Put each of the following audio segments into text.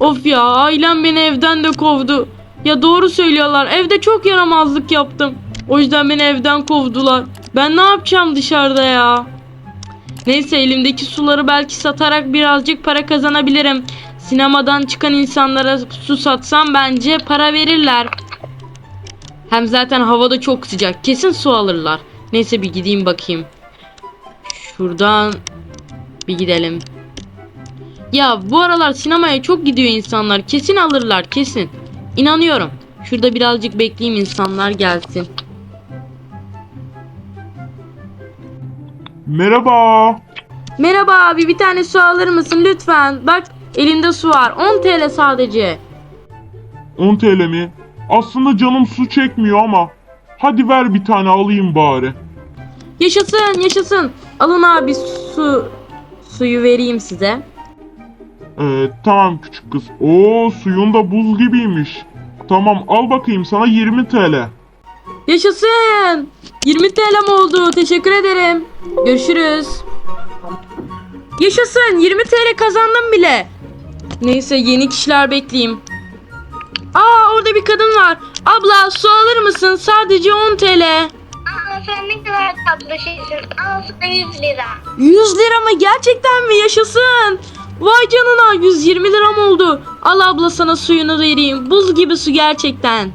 Of ya ailem beni evden de kovdu. Ya doğru söylüyorlar. Evde çok yaramazlık yaptım. O yüzden beni evden kovdular. Ben ne yapacağım dışarıda ya? Neyse elimdeki suları belki satarak birazcık para kazanabilirim. Sinemadan çıkan insanlara su satsam bence para verirler. Hem zaten havada çok sıcak. Kesin su alırlar. Neyse bir gideyim bakayım. Şuradan bir gidelim. Ya bu aralar sinemaya çok gidiyor insanlar. Kesin alırlar kesin. İnanıyorum. Şurada birazcık bekleyeyim insanlar gelsin. Merhaba. Merhaba abi bir tane su alır mısın lütfen? Bak elimde su var. 10 TL sadece. 10 TL mi? Aslında canım su çekmiyor ama. Hadi ver bir tane alayım bari. Yaşasın yaşasın. Alın abi su suyu vereyim size. Ee, tamam küçük kız. Oo suyun da buz gibiymiş. Tamam al bakayım sana 20 TL. Yaşasın. 20 TL'm oldu. Teşekkür ederim. Görüşürüz. Yaşasın. 20 TL kazandım bile. Neyse yeni kişiler bekleyeyim. Aa orada bir kadın var. Abla su alır mısın? Sadece 10 TL. Aa sen ne kadar tatlı şeysin. Al sana 100 lira. 100 lira mı? Gerçekten mi? Yaşasın. Vay canına 120 liram oldu. Al abla sana suyunu vereyim. Buz gibi su gerçekten.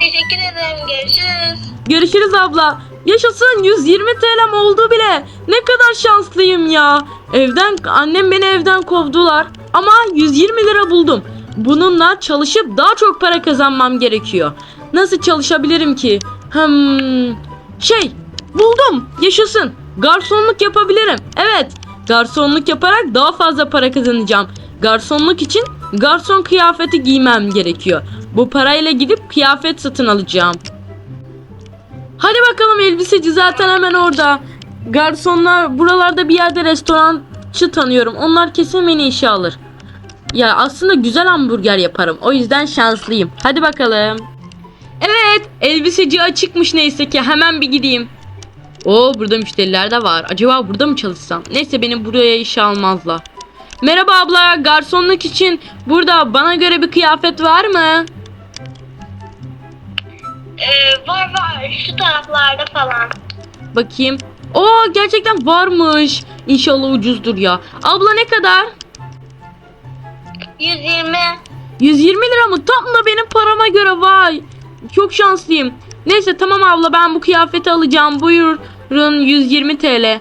Teşekkür ederim. Görüşürüz. Görüşürüz abla. Yaşasın 120 TL'm oldu bile. Ne kadar şanslıyım ya. Evden annem beni evden kovdular ama 120 lira buldum. Bununla çalışıp daha çok para kazanmam gerekiyor. Nasıl çalışabilirim ki? Hmm, şey buldum. Yaşasın. Garsonluk yapabilirim. Evet. Garsonluk yaparak daha fazla para kazanacağım. Garsonluk için garson kıyafeti giymem gerekiyor. Bu parayla gidip kıyafet satın alacağım. Hadi bakalım elbiseci zaten hemen orada. Garsonlar buralarda bir yerde restorançı tanıyorum. Onlar kesin beni işe alır. Ya aslında güzel hamburger yaparım. O yüzden şanslıyım. Hadi bakalım. Evet elbiseci açıkmış neyse ki hemen bir gideyim. Oo burada müşteriler de var. Acaba burada mı çalışsam? Neyse beni buraya işe almazlar. Merhaba abla garsonluk için burada bana göre bir kıyafet var mı? Ee, var var. Şu taraflarda falan. Bakayım. Oo gerçekten varmış. İnşallah ucuzdur ya. Abla ne kadar? 120. 120 lira mı? Tam da benim parama göre vay. Çok şanslıyım. Neyse tamam abla ben bu kıyafeti alacağım. Buyurun 120 TL.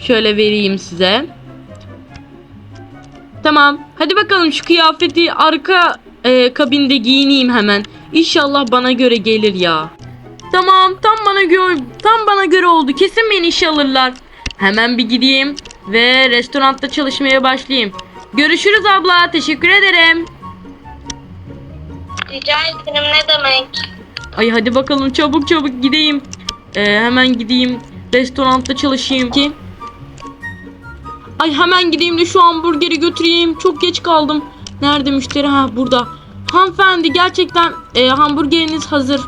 Şöyle vereyim size. Tamam. Hadi bakalım şu kıyafeti arka e, kabinde giyineyim hemen. İnşallah bana göre gelir ya. Tamam tam bana göre tam bana göre oldu. Kesin beni işe alırlar. Hemen bir gideyim ve restoranda çalışmaya başlayayım. Görüşürüz abla. Teşekkür ederim. Rica ederim ne demek. Ay hadi bakalım çabuk çabuk gideyim. Ee, hemen gideyim restoranda çalışayım ki. Ay hemen gideyim de şu hamburgeri götüreyim. Çok geç kaldım. Nerede müşteri? Ha burada. Hanımefendi gerçekten e, hamburgeriniz hazır.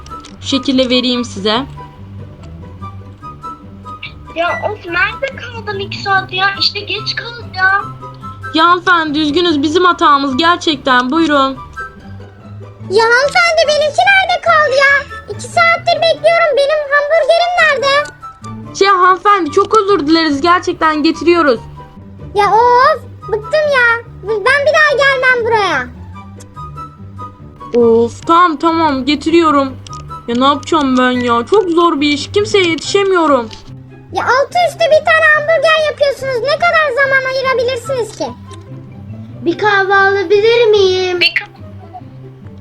Bu şekilde vereyim size. Ya of nerede kaldın 2 saat ya? İşte geç kalacağım. Ya hanımefendi üzgünüz bizim hatamız gerçekten. Buyurun. Ya hanımefendi benimki nerede kaldı ya? İki saattir bekliyorum. Benim hamburgerim nerede? Şey hanımefendi çok özür dileriz. Gerçekten getiriyoruz. Ya of bıktım ya. Ben bir daha gelmem buraya. Of tamam tamam getiriyorum. Ya ne yapacağım ben ya? Çok zor bir iş. Kimseye yetişemiyorum. Ya altı üstü bir tane hamburger yapıyorsunuz. Ne kadar zaman ayırabilirsiniz ki? Bir kahve alabilir miyim? Bir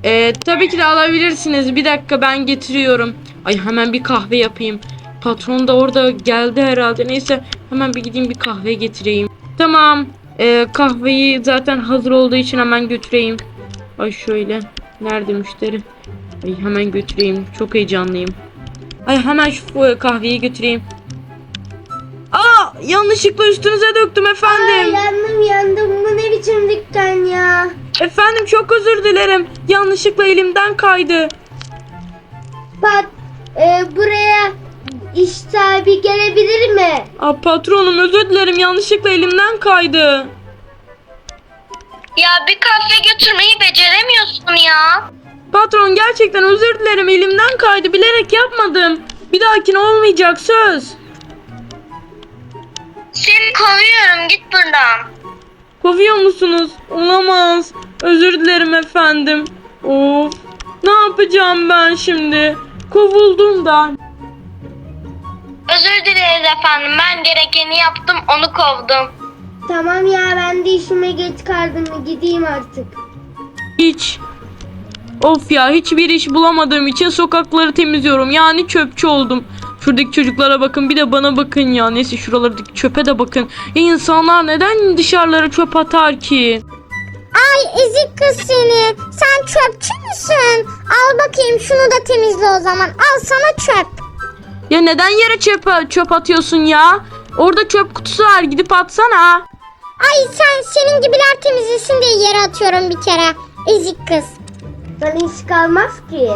Ee, tabii ki de alabilirsiniz. Bir dakika ben getiriyorum. Ay hemen bir kahve yapayım. Patron da orada geldi herhalde. Neyse hemen bir gideyim bir kahve getireyim. Tamam. Ee, kahveyi zaten hazır olduğu için hemen götüreyim. Ay şöyle. Nerede müşteri? Ay hemen götüreyim. Çok heyecanlıyım. Ay hemen şu e, kahveyi götüreyim. Aa yanlışlıkla üstünüze döktüm efendim. yandım yandım. Bu ne biçim dükkan ya? Efendim çok özür dilerim. Yanlışlıkla elimden kaydı. Pat e, buraya iş sahibi gelebilir mi? Aa, patronum özür dilerim yanlışlıkla elimden kaydı. Ya bir kahve götürmeyi beceremiyorsun ya. Patron gerçekten özür dilerim elimden kaydı bilerek yapmadım. Bir dahakine olmayacak söz. Seni kovuyorum git buradan. Kovuyor musunuz? Olamaz. Özür dilerim efendim. Of. Ne yapacağım ben şimdi? Kovuldum da. Özür dileriz efendim ben gerekeni yaptım onu kovdum. Tamam ya ben de işime geç kaldım gideyim artık. Hiç. Of ya hiçbir iş bulamadığım için sokakları temizliyorum. Yani çöpçü oldum. Şuradaki çocuklara bakın bir de bana bakın ya. Neyse şuralardaki çöpe de bakın. Ya insanlar neden dışarılara çöp atar ki? Ay ezik kız seni. Sen çöpçü müsün? Al bakayım şunu da temizle o zaman. Al sana çöp. Ya neden yere çöp, çöp atıyorsun ya? Orada çöp kutusu var gidip atsana. Ay sen senin gibiler temizlesin diye yere atıyorum bir kere. Ezik kız. Sana iş kalmaz ki.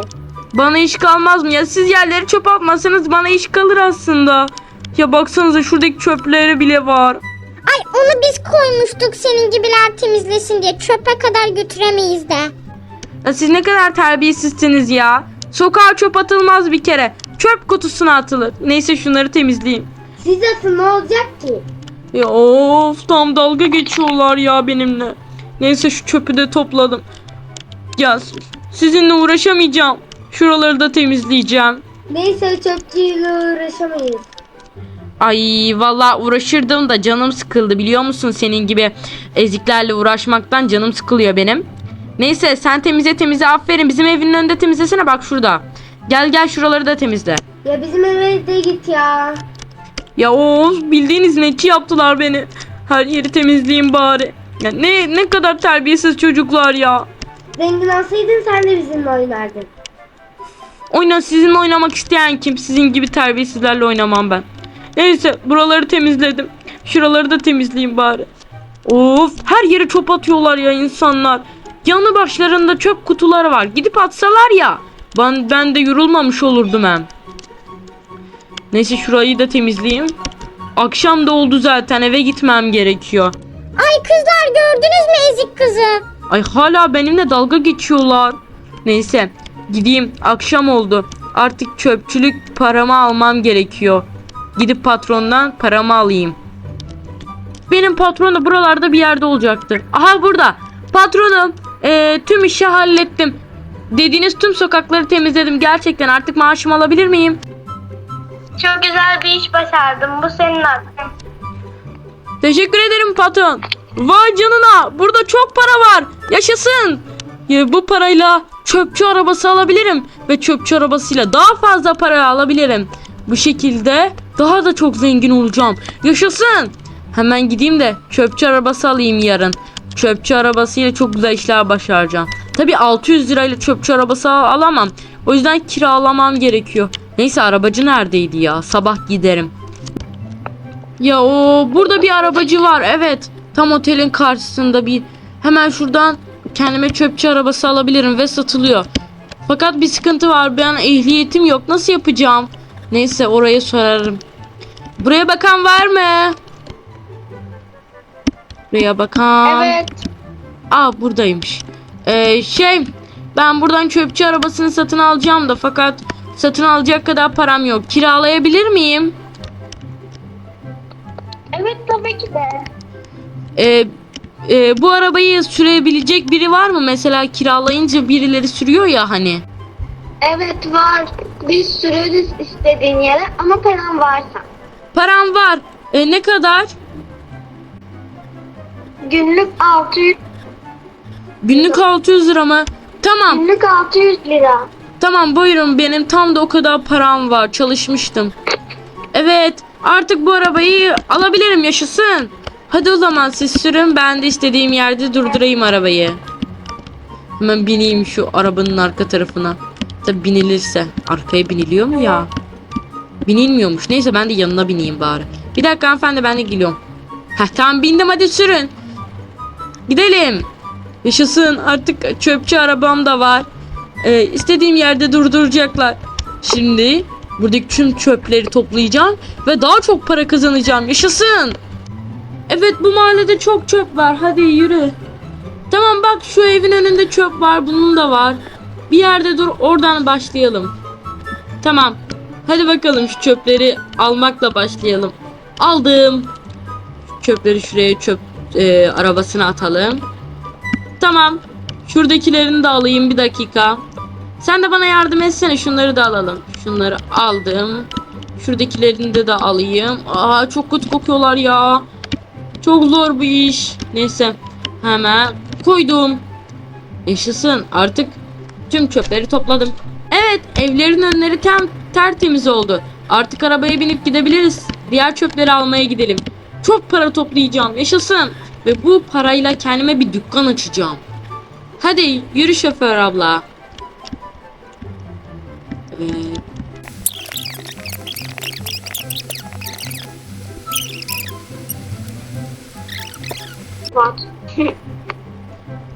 Bana iş kalmaz mı ya? Siz yerlere çöp atmasanız bana iş kalır aslında. Ya baksanıza şuradaki çöpleri bile var. Ay onu biz koymuştuk senin gibiler temizlesin diye. Çöpe kadar götüremeyiz de. Ya siz ne kadar terbiyesizsiniz ya. Sokağa çöp atılmaz bir kere. Çöp kutusuna atılır. Neyse şunları temizleyeyim. Siz atın ne olacak ki? Ya of tam dalga geçiyorlar ya benimle. Neyse şu çöpü de topladım. Ya sizinle uğraşamayacağım. Şuraları da temizleyeceğim. Neyse çöpçüyle uğraşamayız. Ay valla uğraşırdım da canım sıkıldı biliyor musun senin gibi eziklerle uğraşmaktan canım sıkılıyor benim. Neyse sen temizle temizle aferin bizim evinin önünde temizlesene bak şurada. Gel gel şuraları da temizle. Ya bizim eve de git ya. Ya of bildiğin hizmetçi yaptılar beni. Her yeri temizleyeyim bari. Ya ne ne kadar terbiyesiz çocuklar ya. Zengin olsaydın sen de bizimle oynardın. Oyna sizinle oynamak isteyen kim? Sizin gibi terbiyesizlerle oynamam ben. Neyse buraları temizledim. Şuraları da temizleyeyim bari. Of her yere çöp atıyorlar ya insanlar. Yanı başlarında çöp kutuları var. Gidip atsalar ya. Ben, ben de yorulmamış olurdum hem. Neyse şurayı da temizleyeyim. Akşam da oldu zaten eve gitmem gerekiyor. Ay kızlar gördünüz mü ezik kızı? Ay hala benimle dalga geçiyorlar. Neyse gideyim akşam oldu. Artık çöpçülük paramı almam gerekiyor. Gidip patrondan paramı alayım. Benim patron da buralarda bir yerde olacaktır. Aha burada. Patronum eee, tüm işi hallettim. Dediğiniz tüm sokakları temizledim. Gerçekten artık maaşımı alabilir miyim? Çok güzel bir iş başardın bu senin hakkın. Teşekkür ederim patron. Vay canına burada çok para var. Yaşasın. Ya, bu parayla çöpçü arabası alabilirim. Ve çöpçü arabasıyla daha fazla para alabilirim. Bu şekilde daha da çok zengin olacağım. Yaşasın. Hemen gideyim de çöpçü arabası alayım yarın. Çöpçü arabasıyla çok güzel işler başaracağım. Tabi 600 lirayla çöpçü arabası al- alamam. O yüzden kiralamam gerekiyor. Neyse arabacı neredeydi ya? Sabah giderim. Ya o burada bir arabacı var. Evet. Tam otelin karşısında bir hemen şuradan kendime çöpçü arabası alabilirim ve satılıyor. Fakat bir sıkıntı var. Ben ehliyetim yok. Nasıl yapacağım? Neyse oraya sorarım. Buraya bakan var mı? Buraya bakan. Evet. Aa buradaymış. Ee, şey ben buradan çöpçü arabasını satın alacağım da fakat satın alacak kadar param yok. Kiralayabilir miyim? Evet tabii ki de. Ee, e, bu arabayı sürebilecek biri var mı? Mesela kiralayınca birileri sürüyor ya hani. Evet var. Biz süreriz istediğin yere ama paran varsa. Param var. E, ne kadar? Günlük 600, Günlük 600 lira mı? Tamam. günlük 600 lira. Tamam buyurun benim tam da o kadar param var. Çalışmıştım. Evet artık bu arabayı alabilirim yaşasın. Hadi o zaman siz sürün ben de istediğim yerde durdurayım arabayı. Hemen bineyim şu arabanın arka tarafına. Tabi binilirse. Arkaya biniliyor mu ya? Binilmiyormuş. Neyse ben de yanına bineyim bari. Bir dakika hanımefendi ben de geliyorum. Heh tamam bindim hadi sürün. Gidelim. Yaşasın artık çöpçü arabam da var. Ee, istediğim yerde durduracaklar. Şimdi buradaki tüm çöpleri toplayacağım ve daha çok para kazanacağım. Yaşasın. Evet bu mahallede çok çöp var. Hadi yürü. Tamam bak şu evin önünde çöp var. Bunun da var. Bir yerde dur oradan başlayalım. Tamam. Hadi bakalım şu çöpleri almakla başlayalım. Aldım. Çöpleri şuraya çöp e, arabasına atalım. Tamam. Şuradakilerini de alayım bir dakika. Sen de bana yardım etsene şunları da alalım. Şunları aldım. Şuradakilerini de de alayım. Aa çok kötü kokuyorlar ya. Çok zor bu iş. Neyse. Hemen koydum. Yaşasın. Artık tüm çöpleri topladım. Evet, evlerin önleri tem tertemiz oldu. Artık arabaya binip gidebiliriz. Diğer çöpleri almaya gidelim. Çok para toplayacağım. Yaşasın. Ve bu parayla kendime bir dükkan açacağım. Hadi yürü şoför abla. Var.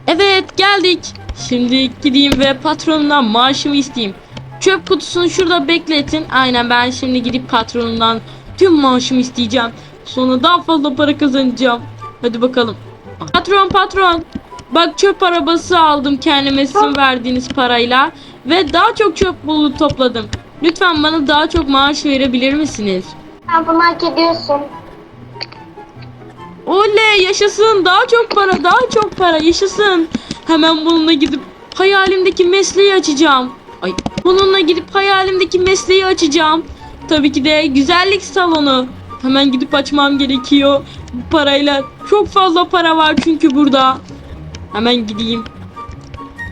Evet geldik. Şimdi gideyim ve patronumdan maaşımı isteyeyim. Çöp kutusunu şurada bekletin. Aynen ben şimdi gidip patronumdan tüm maaşımı isteyeceğim. Sonra daha fazla para kazanacağım. Hadi bakalım. Patron patron. Bak çöp arabası aldım kendime sizin verdiğiniz parayla. Ve daha çok çöp bulu topladım. Lütfen bana daha çok maaş verebilir misiniz? Sen bunu hak ediyorsun. Oley yaşasın daha çok para daha çok para yaşasın. Hemen bununla gidip hayalimdeki mesleği açacağım. Ay bununla gidip hayalimdeki mesleği açacağım. Tabii ki de güzellik salonu. Hemen gidip açmam gerekiyor. Bu parayla çok fazla para var çünkü burada. Hemen gideyim.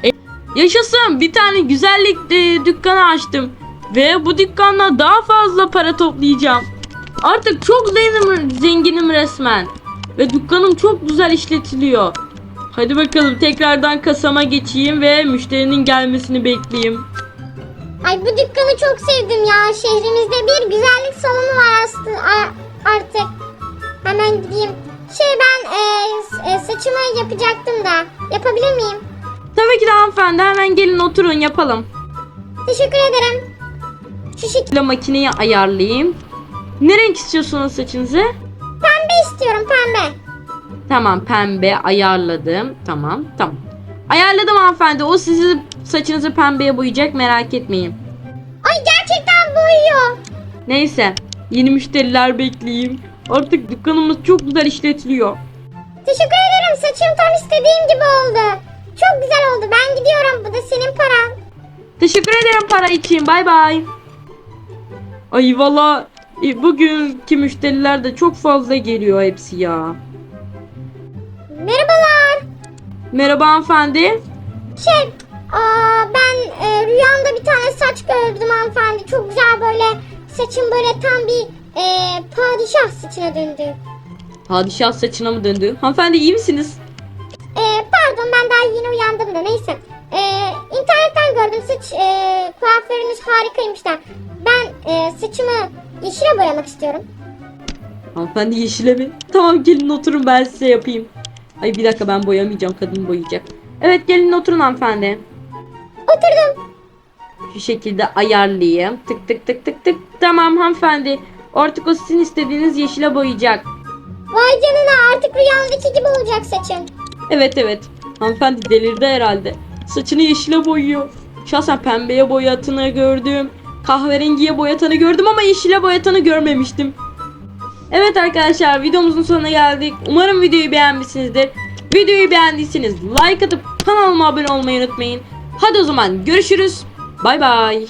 E, yaşasın bir tane güzellik e, dükkanı açtım. Ve bu dükkanla daha fazla para toplayacağım. Artık çok zenginim, zenginim resmen. Ve dükkanım çok güzel işletiliyor. Hadi bakalım tekrardan kasama geçeyim ve müşterinin gelmesini bekleyeyim. Ay bu dükkanı çok sevdim ya. Şehrimizde bir güzellik salonu var aslında artık. Hemen gideyim. Şey ben e, e, saçımı yapacaktım da. Yapabilir miyim? Tabii ki de hanımefendi hemen gelin oturun yapalım. Teşekkür ederim. Şu şekilde makineyi ayarlayayım. Ne renk istiyorsunuz saçınızı? Pembe istiyorum pembe. Tamam pembe ayarladım. Tamam tamam. Ayarladım hanımefendi. O sizi saçınızı pembeye boyayacak merak etmeyin. Ay gerçekten boyuyor. Neyse yeni müşteriler bekleyeyim. Artık dükkanımız çok güzel işletiliyor. Teşekkür ederim. Saçım tam istediğim gibi oldu. Çok güzel oldu. Ben gidiyorum. Bu da senin paran. Teşekkür ederim para için. Bay bay. Ay valla bugünkü müşteriler de çok fazla geliyor hepsi ya. Merhabalar. Merhaba hanımefendi. Şey, aa, ben e, rüyamda bir tane saç gördüm hanımefendi. Çok güzel böyle saçım böyle tam bir e, padişah saçına döndü. Padişah saçına mı döndü? Hanımefendi iyi misiniz? E, pardon ben daha yeni uyandım da neyse. E, internetten gördüm saç e, kuaförünüz harikaymış da. Ben e, saçımı yeşile boyamak istiyorum. Hanımefendi yeşile mi? Tamam gelin oturun ben size yapayım. Ay bir dakika ben boyamayacağım kadın boyayacak. Evet gelin oturun hanımefendi. Oturdum. Şu şekilde ayarlayayım. Tık tık tık tık tık. Tamam hanımefendi. Artık o sizin istediğiniz yeşile boyayacak. Vay canına artık rüyamdaki gibi olacak saçın. Evet evet. Hanımefendi delirdi herhalde. Saçını yeşile boyuyor. Şahsen pembeye boyatanı gördüm. Kahverengiye boyatanı gördüm ama yeşile boyatanı görmemiştim. Evet arkadaşlar videomuzun sonuna geldik. Umarım videoyu beğenmişsinizdir. Videoyu beğendiyseniz like atıp kanalıma abone olmayı unutmayın. Hadi o zaman görüşürüz. Bay bay.